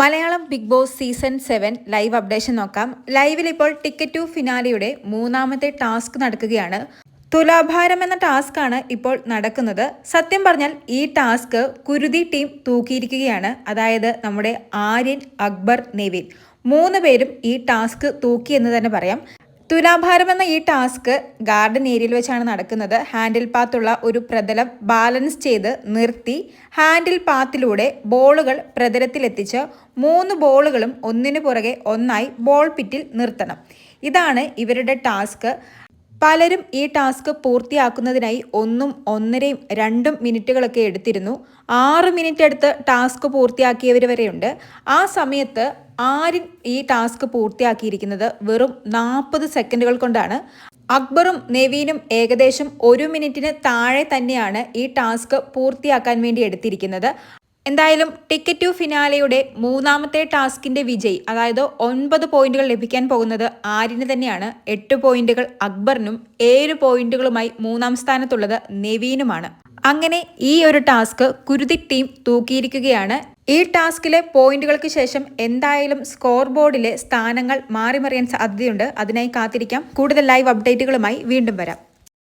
Malayalam Big Boss season seven live updation നോക്കാം. ലൈവിൽ ഇപ്പോൾ ടിക്കറ്റ് ടു ഫിനാലിയുടെ മൂന്നാമത്തെ ടാസ്ക് നടക്കുകയാണ്. തുലാഭാരം എന്ന ടാസ്ക് ആണ് ഇപ്പോൾ നടക്കുന്നത്. സത്യം പറഞ്ഞാൽ ഈ ടാസ്ക് കുരുതി ടീം തൂക്കിയിരിക്കുകയാണ്. അതായത് നമ്മുടെ ആര്യൻ അക്ബർ നെവിൻ. മൂന്ന് പേരും ഈ ടാസ്ക് തൂക്കി എന്ന് തന്നെ പറയാം. തുലാഭാരം എന്ന ഈ ടാസ്ക് ഗാർഡൻ ഏരിയയിൽ വെച്ചാണ് നടക്കുന്നത്. ഹാൻഡിൽ പാത്തുള്ള ഒരു പ്രതലം ബാലൻസ് ചെയ്ത് നിർത്തി ഹാൻഡിൽ പാത്തിലൂടെ ബോളുകൾ പ്രതലത്തിലെത്തിച്ച് മൂന്ന് ബോളുകളും ഒന്നിനു പുറകെ ഒന്നായി ബോൾ പിറ്റിൽ നിർത്തണം. ഇതാണ് ഇവരുടെ ടാസ്ക്. പലരും ഈ ടാസ്ക് പൂർത്തിയാക്കുന്നതിനായി ഒന്നും ഒന്നരയും രണ്ടും മിനിറ്റുകളൊക്കെ എടുത്തിരുന്നു. ആറ് മിനിറ്റ് എടുത്ത് ടാസ്ക് പൂർത്തിയാക്കിയവർ വരെയുണ്ട്. ആ സമയത്ത് ആരും ഈ ടാസ്ക് പൂർത്തിയാക്കിയിരിക്കുന്നത് വെറും നാൽപ്പത് സെക്കൻഡുകൾ കൊണ്ടാണ്. അക്ബറും നവീനും ഏകദേശം ഒരു മിനിറ്റിന് താഴെ തന്നെയാണ് ഈ ടാസ്ക് പൂർത്തിയാക്കാൻ വേണ്ടി എടുത്തിരിക്കുന്നത്. എന്തായാലും ടിക്കറ്റ് ടു ഫിനാലയുടെ മൂന്നാമത്തെ ടാസ്കിന്റെ വിജയ് അതായത് ഒൻപത് പോയിന്റുകൾ ലഭിക്കാൻ പോകുന്നത് ആര്യന് തന്നെയാണ്? എട്ട് പോയിന്റുകൾ അക്ബറിനും ഏഴ് പോയിന്റുകളുമായി മൂന്നാം സ്ഥാനത്തുള്ളത് നെവീനുമാണ്. അങ്ങനെ ഈ ഒരു ടാസ്ക് കുരുതി ടീം തൂക്കിയിരിക്കുകയാണ്. ഈ ടാസ്കിലെ പോയിന്റുകൾക്ക് ശേഷം എന്തായാലും സ്കോർ ബോർഡിലെ സ്ഥാനങ്ങൾ മാറിമറിയാൻ സാധ്യതയുണ്ട്. അതിനായി കാത്തിരിക്കാം. കൂടുതൽ ലൈവ് അപ്ഡേറ്റുകളുമായി വീണ്ടും വരാം.